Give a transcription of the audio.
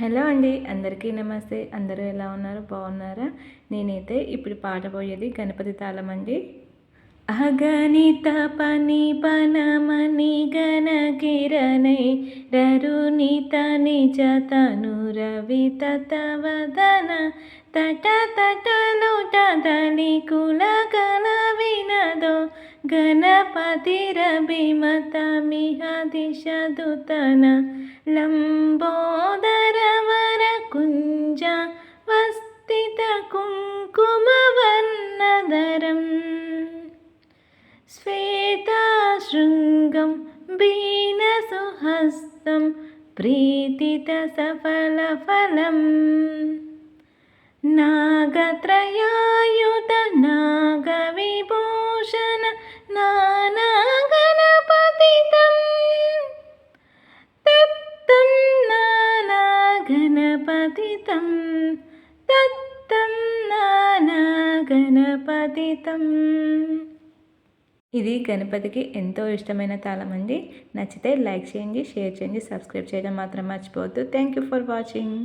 Hello అండి అందరికీ నమస్తే. అందరూ ఎలా ఉన్నారు? బాగున్నారా? నేనైతే ఇప్పుడు పాట పోయేది గణపతి తాళం అండి. అగణిత పని పనమని గణ కిరణై నిజ తను రవి తవదన తట నోట తదలి కుల గణ వినదో గణపతిరభిమతమిహ లంబో ङ्कुमवन्नदरम् श्वेताशृङ्गं बीनसुहस्तं प्रीतितसफलफलम्। नागत्रया नानागणपतितं తత్తం గణపతితం ఇది గణపతికి ఎంతో ఇష్టమైన తాళం అండి నచ్చితే లైక్ చేయండి షేర్ చేయండి సబ్స్క్రైబ్ చేయడం మాత్రం మర్చిపోవద్దు థ్యాంక్ యూ ఫర్ వాచింగ్